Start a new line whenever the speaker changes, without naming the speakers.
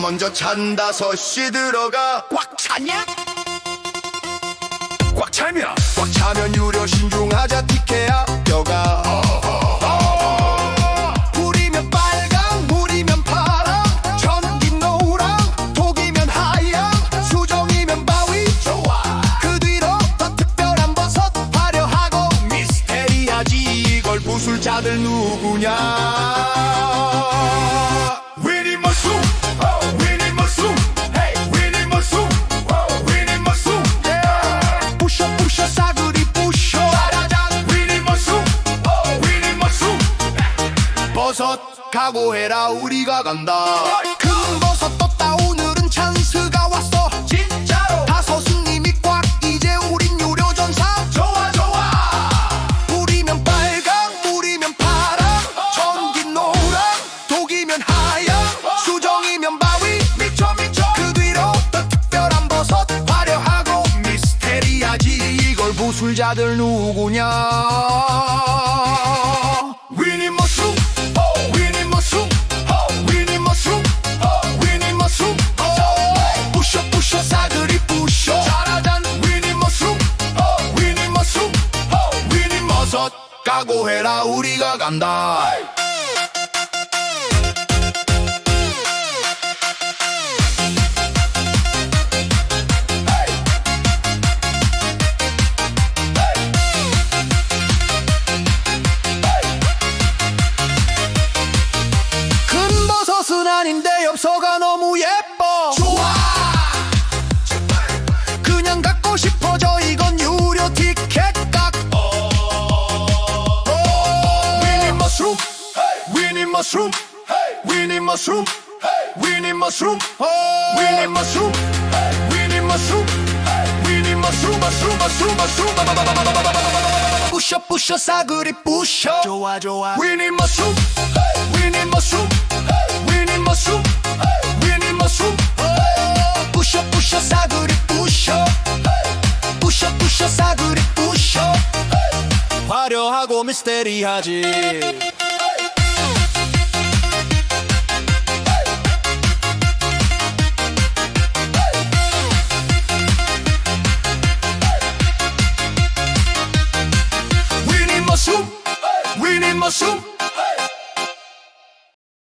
먼저 찬 다 섯 시 들어가.
꽉 찼냐?
꽉 차면. 꽉 차면 유료 신중하자 티켓야. 뼈가. 불이면 빨강 물이면 파랑. 전기 노랑 독이면 하양. 수정이면 바위 좋아. 그 뒤로 더 특별한 버섯 화려하고 미스테리하지. 이걸 부술 자들 누구냐 버섯 각오해라 우리가 간다. 큰 버섯 떴다 오늘은 찬스가 왔어. 진짜로. 다섯 손님이 꽉 이제 우린 유료 전사. 좋아 좋아. 불이면 빨강 물이면 파랑. 전기 노랑 독이면 하양 수정이면 바위. 미쳐 미쳐. 그 뒤로 더 특별한 버섯 화려하고 미스테리하지. 이걸 부술자들 누구냐 각오해라 우리가 간다. 큰 버섯은 아닌데 엽서가 너무 예뻐 위니 머스룸 위니 머스룸 위니 머스룸 위니 머스룸 위니 머스룸 위니 머스룸 머스룸 머스룸 머스룸 부셔 부셔 싸그리 부셔 좋아 좋아 위니 머스룸 위니 머스룸 위니 머스룸 위니 머스룸 부셔 부셔 싸그리 부셔 부셔 부셔 싸그리 부셔 화려하고 미스테리하지 mushroom. We need mushroom.